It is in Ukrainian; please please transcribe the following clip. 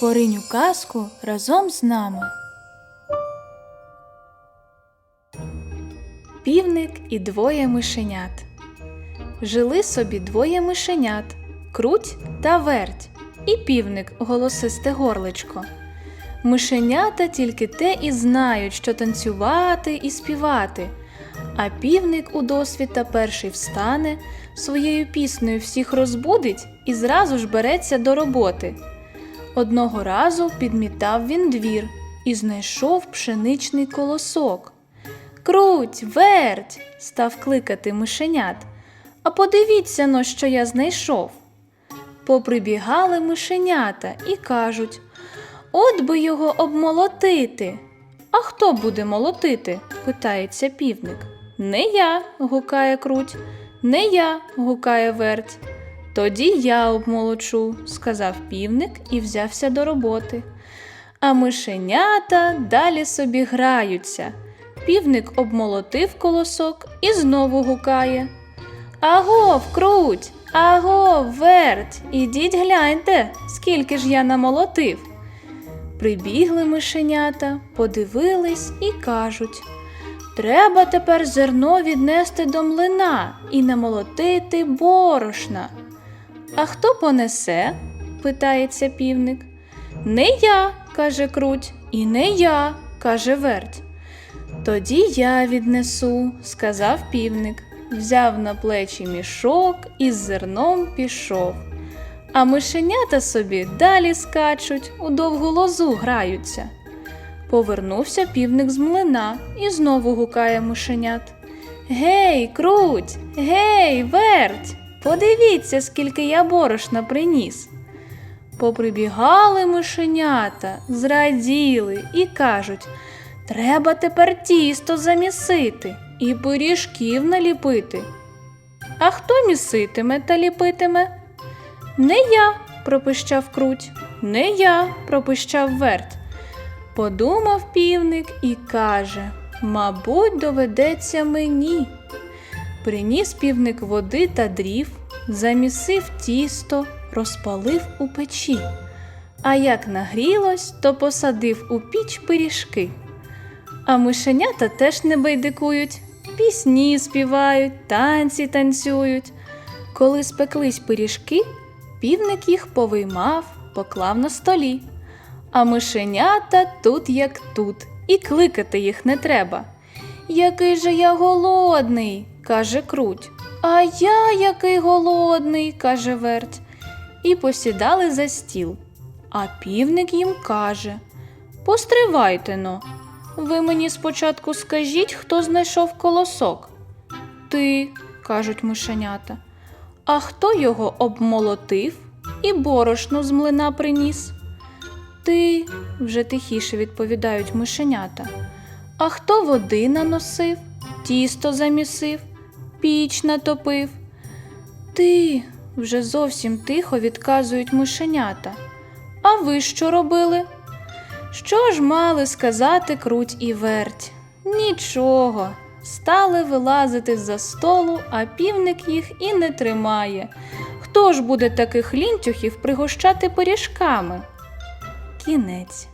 Поринь у казку разом з нами. Півник і двоє мишенят. Жили собі двоє мишенят круть та верть, і півник голосисте горличко. Мишенята тільки те і знають, що танцювати і співати. А півник у досвіта перший встане, своєю піснею всіх розбудить і зразу ж береться до роботи. Одного разу підмітав він двір і знайшов пшеничний колосок. Круть, верть, став кликати мишенят. А подивіться но, що я знайшов. Поприбігали мишенята і кажуть От би його обмолотити. А хто буде молотити? питається півник. Не я, гукає круть, не я, гукає верть. Тоді я обмолочу, сказав півник і взявся до роботи. А мишенята далі собі граються. Півник обмолотив колосок і знову гукає. Агов, круть, агов, верть, ідіть гляньте, скільки ж я намолотив. Прибігли мишенята, подивились і кажуть Треба тепер зерно віднести до млина і намолотити борошна. А хто понесе? питається півник. Не я, каже круть, і не я, каже верть. Тоді я віднесу, сказав півник, взяв на плечі мішок і з зерном пішов. А мишенята собі далі скачуть, у довгу лозу граються. Повернувся півник з млина і знову гукає мишенят. Гей, круть, гей, верть, подивіться, скільки я борошна приніс. Поприбігали мишенята, зраділи і кажуть треба тепер тісто замісити і пиріжків наліпити. А хто міситиме та ліпитиме? Не я, пропищав круть, не я, пропищав верть. Подумав півник і каже Мабуть, доведеться мені. Приніс півник води та дрів, замісив тісто, розпалив у печі. А як нагрілось, то посадив у піч пиріжки. А мишенята теж не байдикують, пісні співають, танці танцюють. Коли спеклись пиріжки, півник їх повиймав, поклав на столі. А мишенята тут як тут, і кликати їх не треба. Який же я голодний, каже круть. А я який голодний, каже верть. І посідали за стіл. А півник їм каже Постривайте но. Ви мені спочатку скажіть, хто знайшов колосок. Ти, кажуть мишенята. А хто його обмолотив і борошно з млина приніс? Ти, вже тихіше відповідають мишенята. А хто води наносив, тісто замісив, піч натопив? Ти, вже зовсім тихо відказують мишенята. А ви що робили? Що ж мали сказати круть і верть? Нічого. Стали вилазити з-за столу, а півник їх і не тримає. Хто ж буде таких лінтюхів пригощати пиріжками? Кінець.